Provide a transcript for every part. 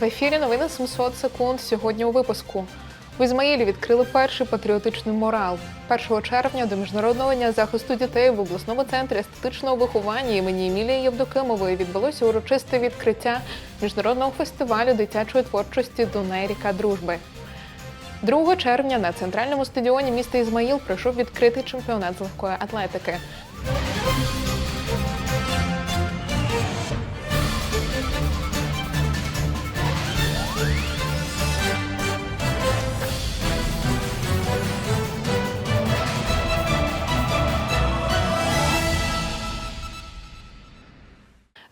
В ефірі новини 700 секунд. Сьогодні у випуску. В Ізмаїлі відкрили перший патріотичний мурал. 1 червня до міжнародного дня захисту дітей в обласному центрі естетичного виховання імені Емілії Євдокимової відбулося урочисте відкриття міжнародного фестивалю дитячої творчості Дунай ріка дружби. 2 червня на центральному стадіоні міста Ізмаїл пройшов відкритий чемпіонат з легкої атлетики.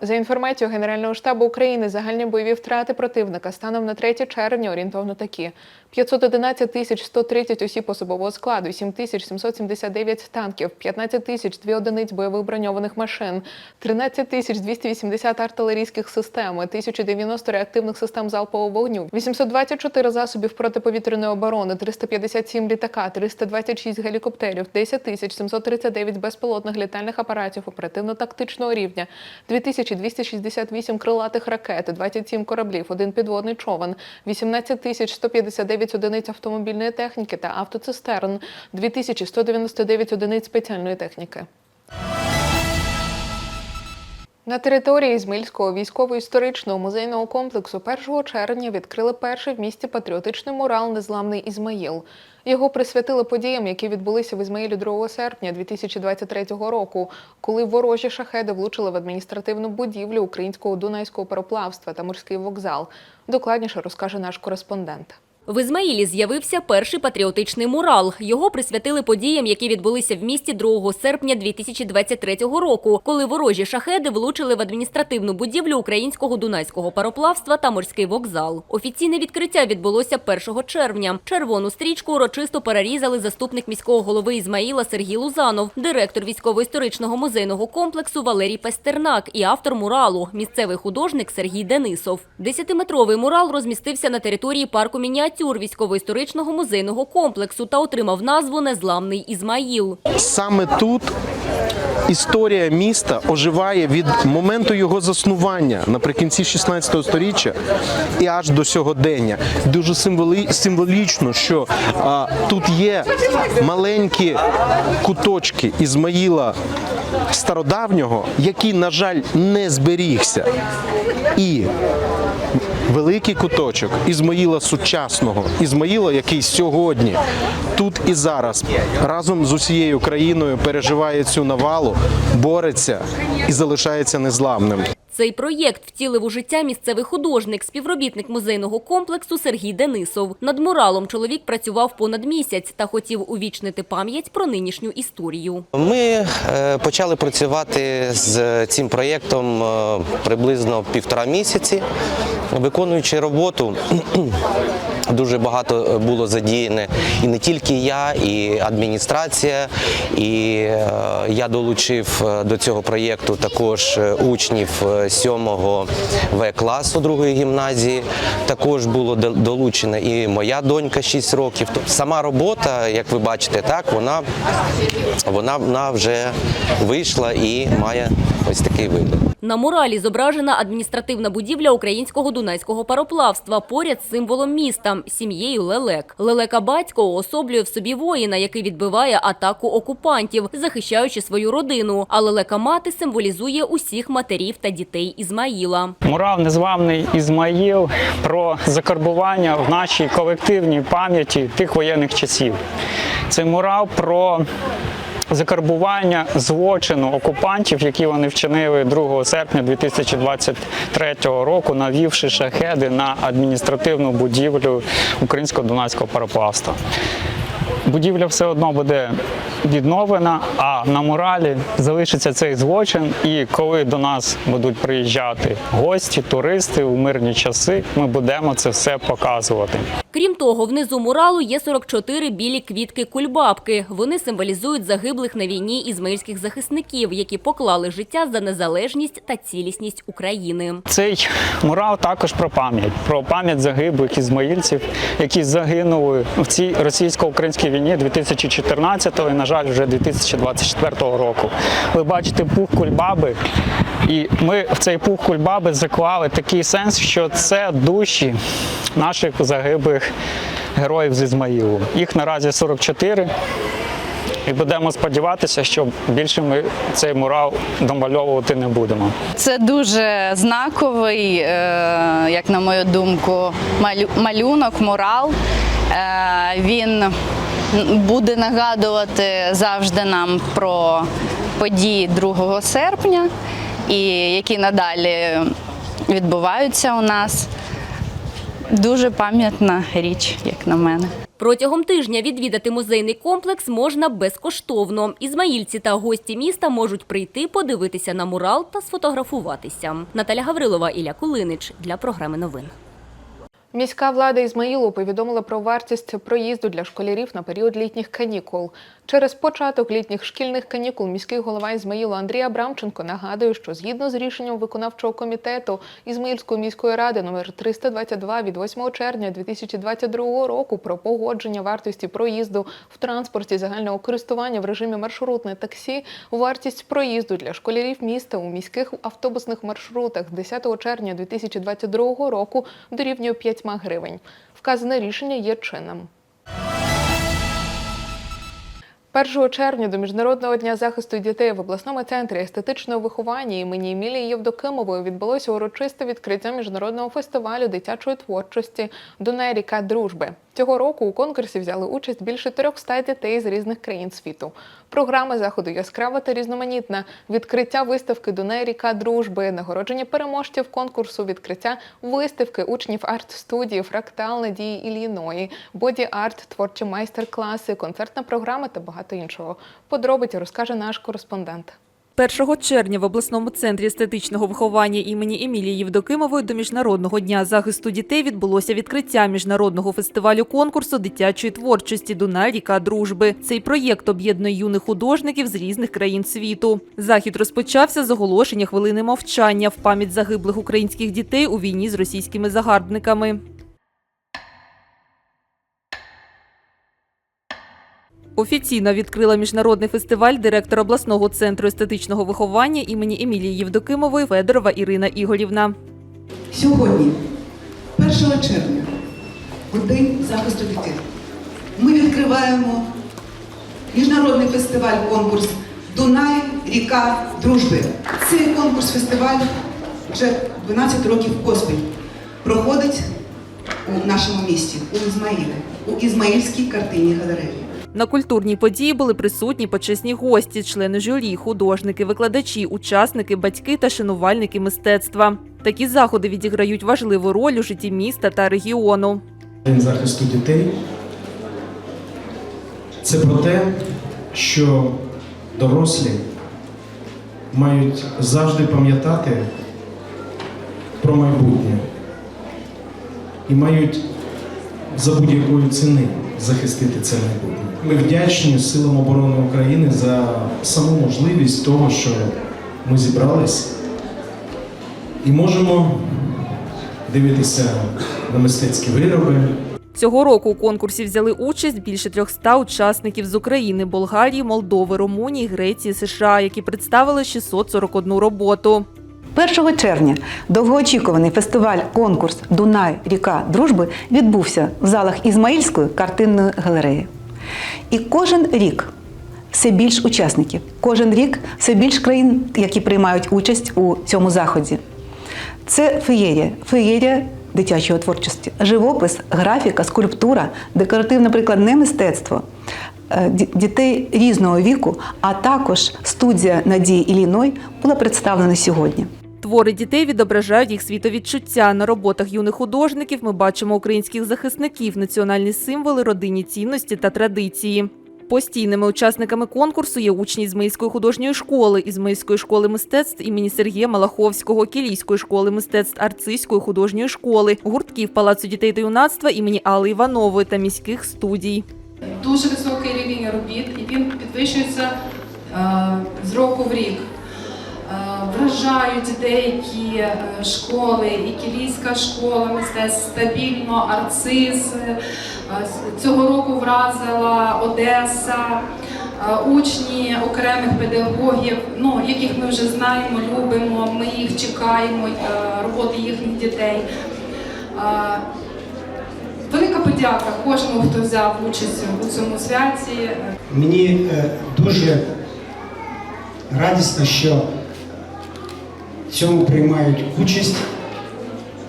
За інформацією Генерального штабу України, загальні бойові втрати противника станом на 3 червня орієнтовно такі: 511 тисяч 130 осіб особового складу, 7 тисяч 779 танків, 15 тисяч 2 одиниць бойових броньованих машин, 13 тисяч 280 артилерійських систем, 1090 реактивних систем залпового вогню, 824 засобів протиповітряної оборони, 357 літака, 326 гелікоптерів, 10 тисяч 739 безпілотних літальних апаратів оперативно-тактичного рівня, 2268 крилатих ракет, 27 кораблів, один підводний човен, 18 тисяч 159 одиниць автомобільної техніки та автоцистерн, 2199 одиниць спеціальної техніки. На території Ізмаїльського військово-історичного музейного комплексу 1 червня відкрили перший в місті патріотичний мурал Незламний Ізмаїл. Його присвятили подіям, які відбулися в Ізмаїлі 2 серпня 2023 року, коли ворожі шахеди влучили в адміністративну будівлю українського дунайського пароплавства та морський вокзал. Докладніше розкаже наш кореспондент. В Ізмаїлі з'явився перший патріотичний мурал. Його присвятили подіям, які відбулися в місті 2 серпня 2023 року, коли ворожі шахеди влучили в адміністративну будівлю українського дунайського пароплавства та морський вокзал. Офіційне відкриття відбулося 1 червня. Червону стрічку урочисто перерізали заступник міського голови Ізмаїла Сергій Лузанов, директор військово-історичного музейного комплексу Валерій Пастернак і автор муралу місцевий художник Сергій Денисов. Десятиметровий мурал розмістився на території парку мініатюр військово-історичного музейного комплексу та отримав назву Незламний Ізмаїл. Саме тут історія міста оживає від моменту його заснування наприкінці 16 століття і аж до сьогодення. Дуже символічно, що а, тут є маленькі куточки Ізмаїла стародавнього, який, на жаль, не зберігся. І великий куточок Ізмаїла сучасного, Ізмаїла, який сьогодні тут і зараз разом з усією країною переживає цю навалу, бореться і залишається незламним. Цей проєкт втілив у життя місцевий художник, співробітник музейного комплексу Сергій Денисов. Над муралом чоловік працював понад місяць та хотів увічнити пам'ять про нинішню історію. Ми е, почали працювати з цим проєктом е, приблизно півтора місяці. Виконуючи роботу, дуже багато було задіяне і не тільки я, і адміністрація. І е, я долучив е, до цього проєкту також е, учнів 7-го В класу другої гімназії. Також було долучена і моя донька 6 років. Сама робота, як ви бачите, так вона вона, вона вже вийшла і має ось такий вигляд. На муралі зображена адміністративна будівля українського дунайського пароплавства поряд з символом міста – сім'єю Лелек. Лелека батько уособлює в собі воїна, який відбиває атаку окупантів, захищаючи свою родину. А лелека мати символізує усіх матерів та дітей Ізмаїла. Мурал Незламний Ізмаїл про закарбування в нашій колективній пам'яті тих воєнних часів. Це мурал про закарбування злочину окупантів, які вони вчинили 2 серпня 2023 року, навівши шахеди на адміністративну будівлю українського дунайського пароплавства. Будівля все одно буде відновлена, а на муралі залишиться цей злочин. І коли до нас будуть приїжджати гості, туристи у мирні часи, ми будемо це все показувати. Крім того, внизу муралу є 44 білі квітки кульбабки. Вони символізують загиблих на війні ізмаїльських захисників, які поклали життя за незалежність та цілісність України. Цей мурал також про пам'ять, про пам'ять загиблих ізмаїльців, які загинули в цій російсько-українській війні 2014 і, на жаль, вже 2024 року. Ви бачите пух кульбаби, і ми в цей пух кульбаби заклали такий сенс, що це душі наших загиблих героїв з Ізмаїлу. Їх наразі 44. І будемо сподіватися, що більше ми цей мурал домальовувати не будемо. Це дуже знаковий, е, як на мою думку, малюнок, мурал. Е, Він буде нагадувати завжди нам про події 2 серпня, і які надалі відбуваються у нас. Дуже пам'ятна річ, як на мене. Протягом тижня відвідати музейний комплекс можна безкоштовно. Ізмаїльці та гості міста можуть прийти, подивитися на мурал та сфотографуватися. Наталя Гаврилова, Ілля Кулинич для програми новин. Міська влада Ізмаїлу повідомила про вартість проїзду для школярів на період літніх канікул. Через початок літніх шкільних канікул міський голова Ізмаїлу Андрій Абрамченко нагадує, що згідно з рішенням виконавчого комітету Ізмаїльської міської ради номер 322 від 8 червня 2022 року про погодження вартості проїзду в транспорті загального користування в режимі маршрутне таксі, вартість проїзду для школярів міста у міських автобусних маршрутах з 10 червня 2022 року дорівнює 5 гривень. Вказане рішення є чинним. 1 червня до Міжнародного дня захисту дітей в обласному центрі естетичного виховання імені Емілії Євдокимової відбулося урочисте відкриття міжнародного фестивалю дитячої творчості Дунай ріка дружби. Цього року у конкурсі взяли участь більше 300 дітей з різних країн світу. Програма заходу яскрава та різноманітна. Відкриття виставки Дунай ріка дружби, нагородження переможців конкурсу, відкриття виставки учнів арт-студії Фрактал Надії Ілліної, боді-арт, творчі майстер-класи, концертна програма та багато іншого. Подробиці розкаже наш кореспондент. 1 червня в обласному центрі естетичного виховання імені Емілії Євдокимової до Міжнародного дня захисту дітей відбулося відкриття міжнародного фестивалю конкурсу дитячої творчості Дунай ріка дружби. Цей проєкт об'єднує юних художників з різних країн світу. Захід розпочався з оголошення хвилини мовчання в пам'ять загиблих українських дітей у війні з російськими загарбниками. Офіційно відкрила міжнародний фестиваль директор обласного центру естетичного виховання імені Емілії Євдокимової Федорова Ірина Ігорівна. Сьогодні, 1 червня, у День захисту дітей, ми відкриваємо міжнародний фестиваль конкурс Дунай ріка дружби. Цей конкурс фестиваль вже 12 років поспіль проходить у нашому місті, у Ізмаїлі, у Ізмаїльській картинній галереї. На культурній події були присутні почесні гості, члени журі, художники, викладачі, учасники, батьки та шанувальники мистецтва. Такі заходи відіграють важливу роль у житті міста та регіону. День захисту дітей це про те, що дорослі мають завжди пам'ятати про майбутнє і мають за будь-якої ціни захистити це майбутнє. Ми вдячні Силам оборони України за саму можливість того, що ми зібрались і можемо дивитися на мистецькі вироби, Цього року у конкурсі взяли участь більше 300 учасників з України, Болгарії, Молдови, Румунії, Греції, США, які представили 641 роботу. 1 червня довгоочікуваний фестиваль конкурс Дунай ріка дружби відбувся в залах Ізмаїльської картинної галереї. І кожен рік все більш учасників, кожен рік все більш країн, які приймають участь у цьому заході. Це феєрія, феєрія дитячої творчості, живопис, графіка, скульптура, декоративне прикладне мистецтво е, дітей різного віку, а також студія Надії Іліной була представлена сьогодні. Твори дітей відображають їх світовідчуття. На роботах юних художників ми бачимо українських захисників, національні символи, родинні цінності та традиції. Постійними учасниками конкурсу є учні Ізмаїльської художньої школи, Ізмаїльської школи мистецтв імені Сергія Малаховського, Кілійської школи мистецтв Арцизької художньої школи, гуртків Палацу дітей та юнацтва імені Алли Іванової та міських студій. дуже високий рівень робіт, і він підвищується е, з року в рік. Е, Вражають деякі е, школи, і Кілійська школа мистецтв стабільно, арциз. е, Цього року вразила Одеса, учні окремих педагогів, ну, яких ми вже знаємо, любимо, ми їх чекаємо, роботи їхніх дітей. Велика подяка кожному, хто взяв участь у цьому святі. Мені дуже радісно, що в цьому приймають участь.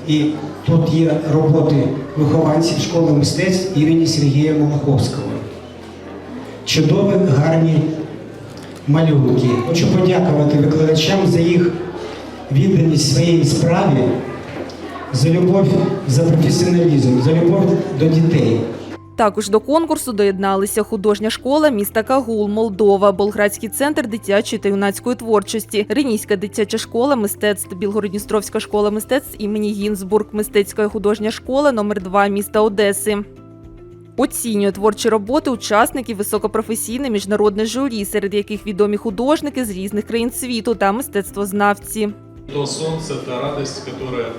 І тут є роботи вихованців школи мистецтв імені Сергія Малаховського. Чудові, гарні малюнки. Хочу подякувати викладачам за їх відданість своїй справі, за любов, за професіоналізм, за любов до дітей. Також до конкурсу доєдналися художня школа міста Кагул, Молдова, Болградський центр дитячої та юнацької творчості, Ренійська дитяча школа мистецтв, Білгородністровська школа мистецтв імені Гінзбург, мистецька художня школа номер 2 міста Одеси. Оцінює творчі роботи учасників високопрофесійне міжнародне журі, серед яких відомі художники з різних країн світу та мистецтвознавці. То солнце, та которая э,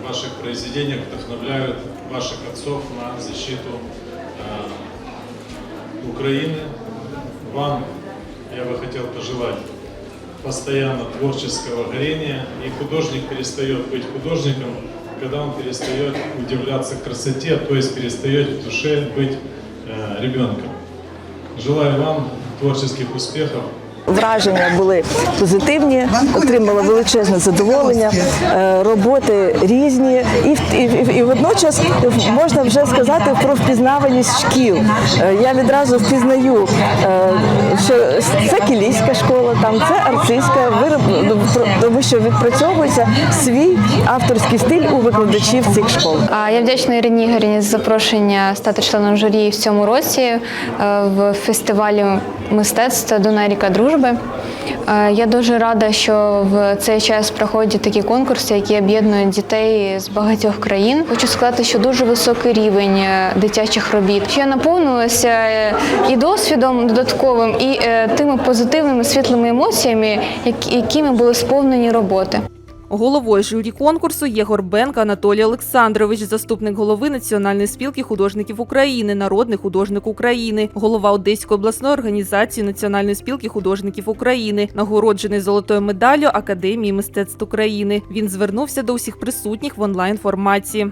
в ваших произведениях вдохновляют ваших отцов на защиту Украины. Вам я бы хотел пожелать постоянно творческого горения, и художник перестает быть художником, когда он перестает удивляться красоте, то есть перестает в душе быть э, ребенком. Желаю вам творческих успехов, Враження були позитивні, отримала величезне задоволення, е, роботи різні, і, і, і, водночас можна вже сказати про впізнаваність шкіл. Е, Я відразу впізнаю, е, що це кілійська школа, там це арцизька, вироб, тому що відпрацьовується свій авторський стиль у викладачів цих школ. А Я вдячна Ірині Ігорівні за запрошення стати членом журі в цьому році в фестивалі мистецтва Дунай ріка дружби. Е, Я дуже рада, що в цей час проходять такі конкурси, які об'єднують дітей з багатьох країн. Хочу сказати, що дуже високий рівень е, дитячих робіт. Я наповнилася і досвідом додатковим, і е, тими позитивними світлими емоціями, якими були сповнені роботи. Головою журі конкурсу є Горбенко Анатолій Олександрович, заступник голови Національної спілки художників України, народний художник України, голова Одеської обласної організації Національної спілки художників України, нагороджений золотою медаллю Академії мистецтв України. Він звернувся до усіх присутніх в онлайн форматі.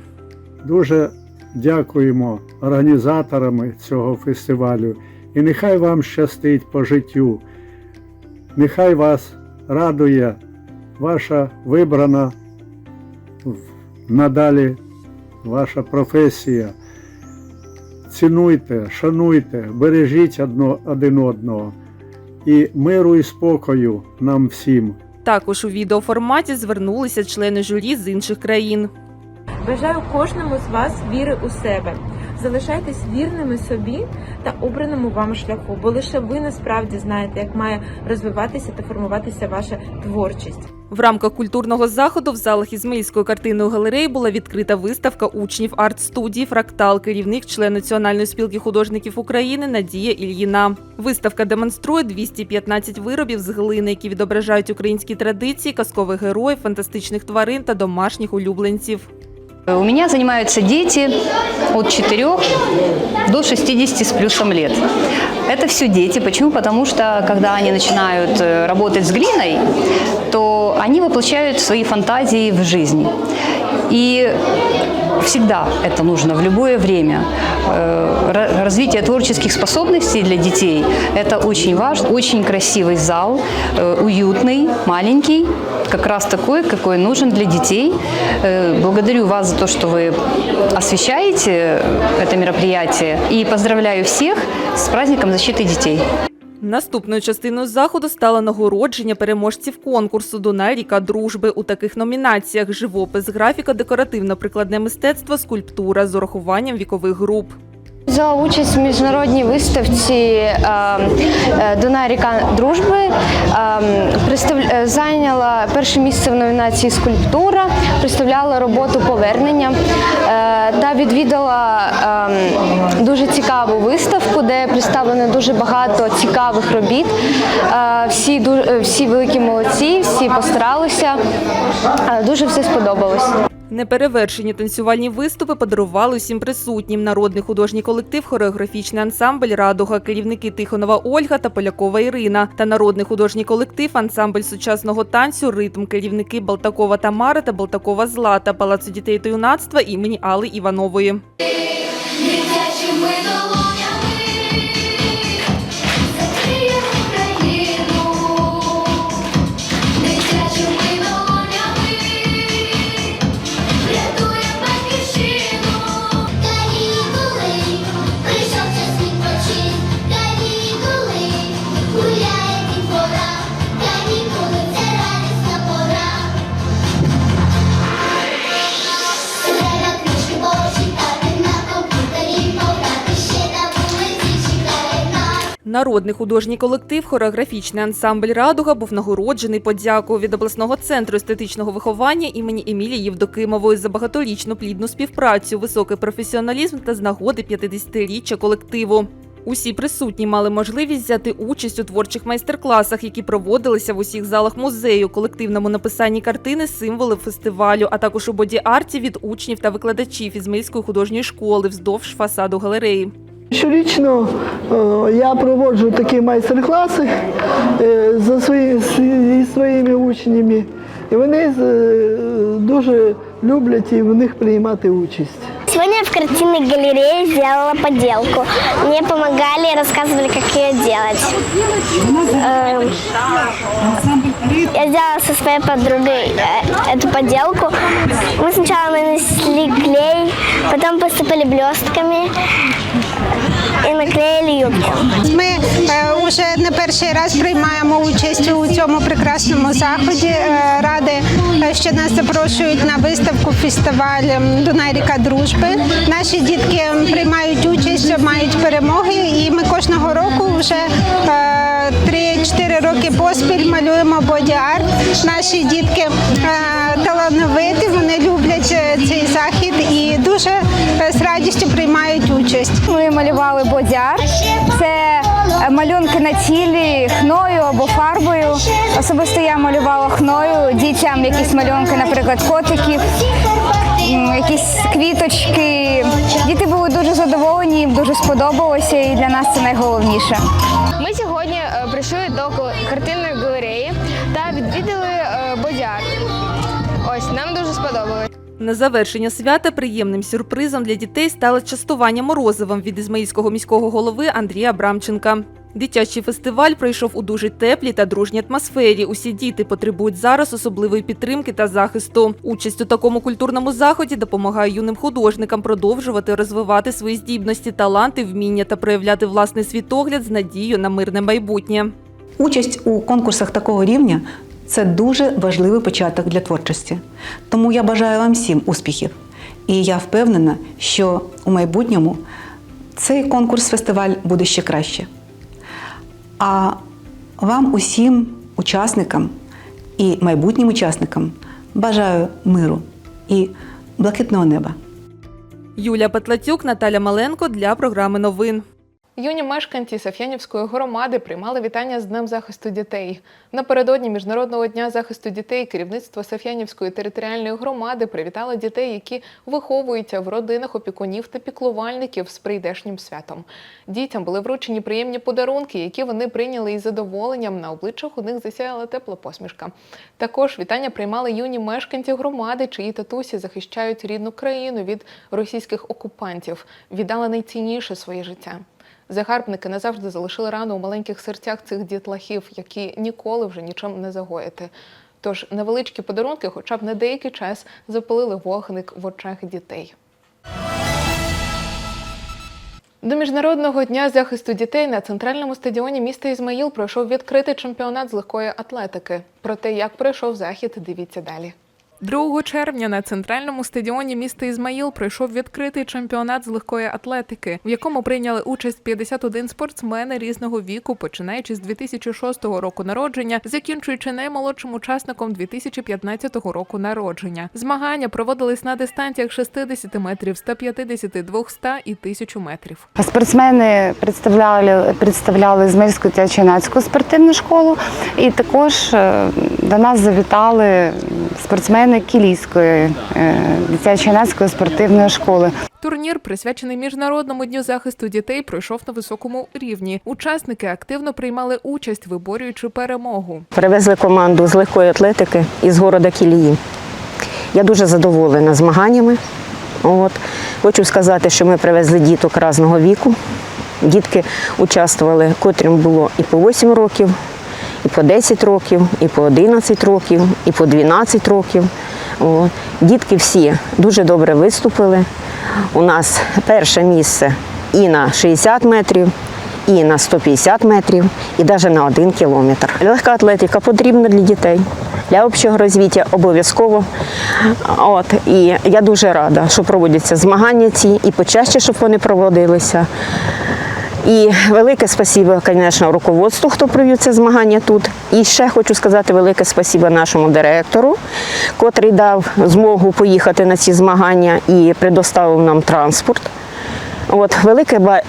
Дуже дякуємо організаторам цього фестивалю. І нехай вам щастить по життю. Нехай вас радує ваша вибрана надалі ваша професія. Цінуйте, шануйте, бережіть одно, один одного. І миру і спокою нам всім. Також у відеоформаті звернулися члени журі з інших країн. Бажаю кожному з вас віри у себе. Залишайтесь вірними собі та обраному вам шляху, бо лише ви насправді знаєте, як має розвиватися та формуватися ваша творчість. В рамках культурного заходу в залах Ізмаїльської картинної галереї була відкрита виставка учнів арт-студії Фрактал, керівник член Національної спілки художників України Надія Ільїна. Виставка демонструє 215 виробів з глини, які відображають українські традиції, казкових героїв, фантастичних тварин та домашніх улюбленців. У меня занимаются дети от 4 до 60 с плюсом лет. Это все дети. Почему? Потому что когда они начинают э, работать с глиной, то они воплощают свои фантазии в жизнь. И всегда это нужно в любое время. Э, ра- Развитие творческих способностей для детей – это очень важно. Очень красивый зал, э, уютный, маленький, как раз такой, какой нужен для детей. Э, Благодарю вас за то, что вы освещаете это мероприятие. И поздравляю всех с праздником защиты детей. Наступною частиною заходу стало нагородження переможців конкурсу Дунай ріка дружби у таких номінаціях: живопис, графіка, декоративно-прикладне мистецтво, скульптура з урахуванням вікових груп. Взяла участь в міжнародній виставці е, е, ріка дружби. Е, представ- е, Зайняла перше місце в номінації скульптура, представляла роботу повернення е, та відвідала е, дуже цікаву виставку, де представлено дуже багато цікавих робіт. Всі всі великі молодці, всі постаралися. Дуже все сподобалось. Неперевершені танцювальні виступи подарували усім присутнім. Народний художній колектив, хореографічний ансамбль Радуга, керівники Тихонова Ольга та Полякова Ірина та народний художній колектив, ансамбль сучасного танцю Ритм, керівники Балтакова Тамара та Балтакова Злата, Палацу дітей та юнацтва імені Алли Іванової. Народний художній колектив, хореографічний ансамбль Радуга був нагороджений подякою від обласного центру естетичного виховання імені Емілії Євдокимової за багаторічну плідну співпрацю, високий професіоналізм та з нагоди 50-річчя колективу. Усі присутні мали можливість взяти участь у творчих майстер-класах, які проводилися в усіх залах музею, колективному написанні картини, символи фестивалю, а також у боді-арті від учнів та викладачів Ізмаїльської художньої школи вздовж фасаду галереї. Щорічно е, я проводжу такі майстер-класи е, за свої, зі своїми учнями, і вони е, дуже люблять і в них приймати участь. Сегодня я в картинной галерее сделала поделку. Мне помогали, рассказывали, как ее делать. Эм, Я сделала со своей подругой э, эту поделку. Мы сначала нанесли клей, потом посыпали блестками И наклеили юбки. Ми е, вже не перший раз приймаємо участь у цьому прекрасному заході. Е, Ради, е, що нас запрошують на виставку фестиваль м, Дунай ріка дружби. Наші дітки приймають участь, мають перемоги, і ми кожного року вже е, 3-4 роки поспіль малюємо боді-арт. Наші дітки е, талановиті, вони люблять е, цей захід і дуже е, з радістю приймають участь. Ми малювали боді-арт. Це е, малюнки на тілі хною або фарбою. Особисто я малювала хною дітям якісь малюнки, наприклад, котиків, якісь квіточки. Діти були дуже задоволені, їм дуже сподобалося, і для нас це найголовніше. Ми сьогодні е, прийшли до ко- На завершення свята приємним сюрпризом для дітей стало частування морозивом від ізмаїльського міського голови Андрія Абрамченка. Дитячий фестиваль пройшов у дуже теплій та дружній атмосфері. Усі діти потребують зараз особливої підтримки та захисту. Участь у такому культурному заході допомагає юним художникам продовжувати розвивати свої здібності, таланти, вміння та проявляти власний світогляд з надією на мирне майбутнє. Участь у конкурсах такого рівня це дуже важливий початок для творчості. Тому я бажаю вам всім успіхів. І я впевнена, що у майбутньому цей конкурс-фестиваль буде ще краще. А вам, усім учасникам і майбутнім учасникам, бажаю миру і блакитного неба. Юлія Петлацюк, Наталя Маленко для програми новин. Юні мешканці Саф'янівської громади приймали вітання з Днем захисту дітей. Напередодні Міжнародного дня захисту дітей керівництво Саф'янівської територіальної громади привітало дітей, які виховуються в родинах опікунів та піклувальників з прийдешнім святом. Дітям були вручені приємні подарунки, які вони прийняли із задоволенням. На обличчях у них засяяла тепла посмішка. Також вітання приймали юні мешканці громади, чиї татусі захищають рідну країну від російських окупантів, віддали найцінніше своє життя. Загарбники назавжди залишили рану у маленьких серцях цих дітлахів, які ніколи вже нічим не загоїти. Тож невеличкі подарунки, хоча б на деякий час, запалили вогник в очах дітей. До міжнародного дня захисту дітей на центральному стадіоні міста Ізмаїл пройшов відкритий чемпіонат з легкої атлетики. Про те, як пройшов захід, дивіться далі. 2 червня на центральному стадіоні міста Ізмаїл пройшов відкритий чемпіонат з легкої атлетики, в якому прийняли участь 51 спортсмени різного віку, починаючи з 2006 року народження, закінчуючи наймолодшим учасником 2015 року народження. Змагання проводились на дистанціях 60 метрів, 150, 200 і 1000 метрів. Спортсмени представляли, представляли Ізмаїльську дитячо-юнацьку спортивну школу, і також е, до нас завітали спортсмени Кілійської е, дитячо-юнацької спортивної школи. Турнір, присвячений міжнародному дню захисту дітей, пройшов на високому рівні. Учасники активно приймали участь, виборюючи перемогу. Привезли команду з легкої атлетики із города Кілії. Я дуже задоволена змаганнями. От. Хочу сказати, що ми привезли діток різного віку. Дітки участвували, котрим було і по 8 років, і по 10 років, і по 11 років, і по 12 років. От. Дітки всі дуже добре виступили. У нас перше місце і на 60 метрів, і на 150 метрів, і навіть на 1 кілометр. Легка атлетика потрібна для дітей. Для общого розвиття обов'язково. От, і я дуже рада, що проводяться змагання ці, і почаще, щоб вони проводилися. І велике спасибо, звісно, руководству, хто провів це змагання тут. І ще хочу сказати велике спасибо нашому директору, котрий дав змогу поїхати на ці змагання і предоставив нам транспорт. От, велике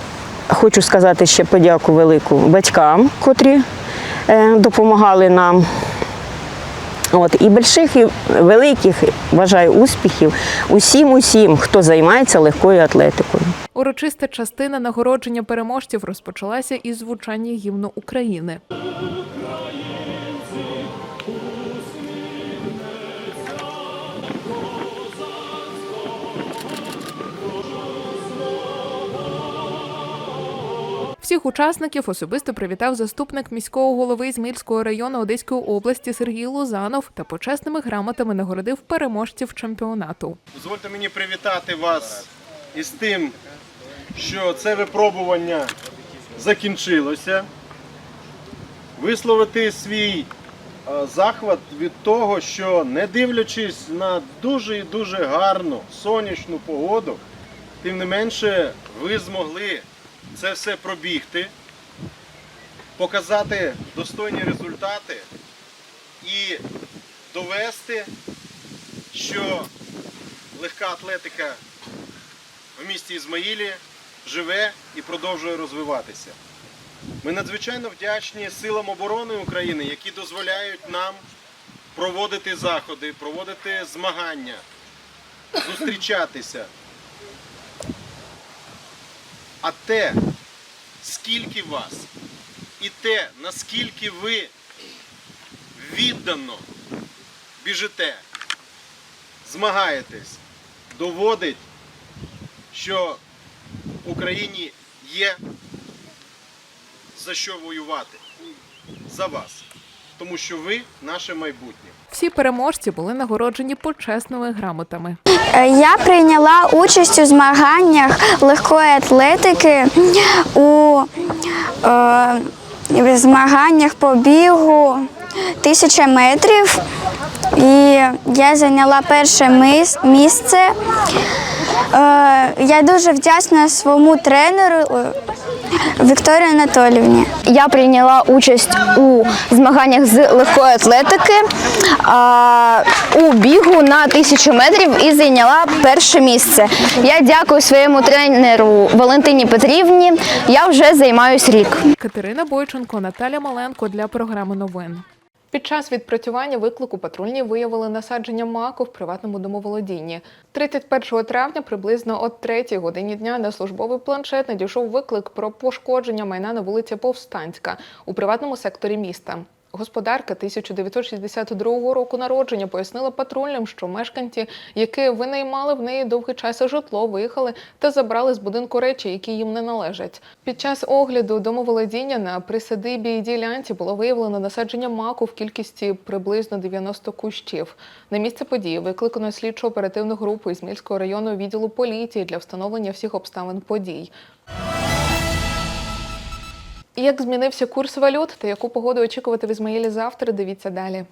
хочу сказати ще подяку велику батькам, котрі е, допомагали нам. От, і больших, і великих бажаю успіхів усім, усім, хто займається легкою атлетикою. Урочиста частина нагородження переможців розпочалася із звучання гімну України. Всіх учасників особисто привітав заступник міського голови Ізмільського району Одеської області Сергій Лузанов та почесними грамотами нагородив переможців чемпіонату. Дозвольте мені привітати вас із тим, що це випробування закінчилося. Висловити свій е, захват від того, що не дивлячись на дуже і дуже гарну сонячну погоду, тим не менше ви змогли це все пробігти, показати достойні результати і довести, що легка атлетика в місті Ізмаїлі живе і продовжує розвиватися. Ми надзвичайно вдячні силам оборони України, які дозволяють нам проводити заходи, проводити змагання, зустрічатися. А те, скільки вас, і те, наскільки ви віддано біжите, змагаєтесь, доводить, що в Україні є за що воювати. За вас. Тому що ви наше майбутнє. Всі переможці були нагороджені почесними грамотами. Е, Я прийняла участь у змаганнях легкої атлетики у е, змаганнях по бігу тисяча метрів. І я зайняла перше місце. Е, я дуже вдячна своєму тренеру Вікторії Анатолівні. Я прийняла участь у змаганнях з легкої атлетики а, у бігу на тисячу метрів і зайняла перше місце. Я дякую своєму тренеру Валентині Петрівні. Я вже займаюсь рік. Катерина Бойченко, Наталя Маленко для програми новин. Під час відпрацювання виклику патрульні виявили насадження маку в приватному домоволодінні. 31 травня приблизно о 3 годині дня на службовий планшет надійшов виклик про пошкодження майна на вулиці Повстанська у приватному секторі міста. Господарка 1962 року народження пояснила патрульним, що мешканці, які винаймали в неї довгий час житло, виїхали та забрали з будинку речі, які їм не належать. Під час огляду домоволодіння на присадибі ділянці було виявлено насадження маку в кількості приблизно 90 кущів. На місце події викликано слідчо-оперативну групу Ізмільського районного відділу поліції для встановлення всіх обставин подій. Як змінився курс валют та яку погоду очікувати в Ізмаїлі завтра, дивіться далі.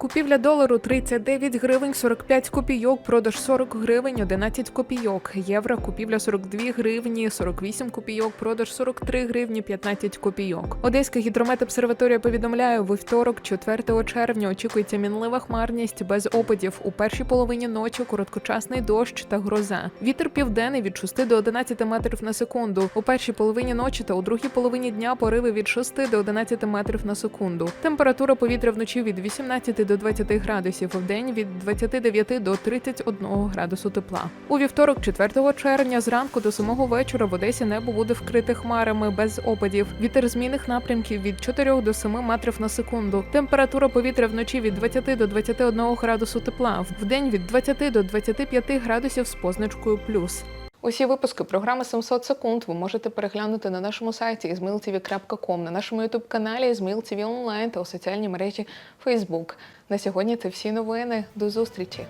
Купівля долару 39 гривень 45 копійок, продаж 40 гривень 11 копійок. Євро купівля 42 гривні 48 копійок, продаж 43 гривні 15 копійок. Одеська гідрометобсерваторія повідомляє, вівторок, 4 червня, очікується мінлива хмарність без опадів. У першій половині ночі короткочасний дощ та гроза. Вітер південний від 6 до 11 метрів на секунду. У першій половині ночі та у другій половині дня пориви від 6 до 11 метрів на секунду. Температура повітря вночі від 18 до 20 градусів, в день від 29 до 31 градусу тепла. У вівторок, 4 червня, зранку до самого вечора в Одесі небо буде вкрите хмарами без опадів. Вітер змінних напрямків від 4 до 7 метрів на секунду. Температура повітря вночі від 20 до 21 градусу тепла, в день від 20 до 25 градусів з позначкою плюс. Усі випуски програми 700 секунд ви можете переглянути на нашому сайті izmailtv.com, на нашому ютуб-каналі izmailtv онлайн та у соціальній мережі Facebook. На сьогодні це всі новини. До зустрічі!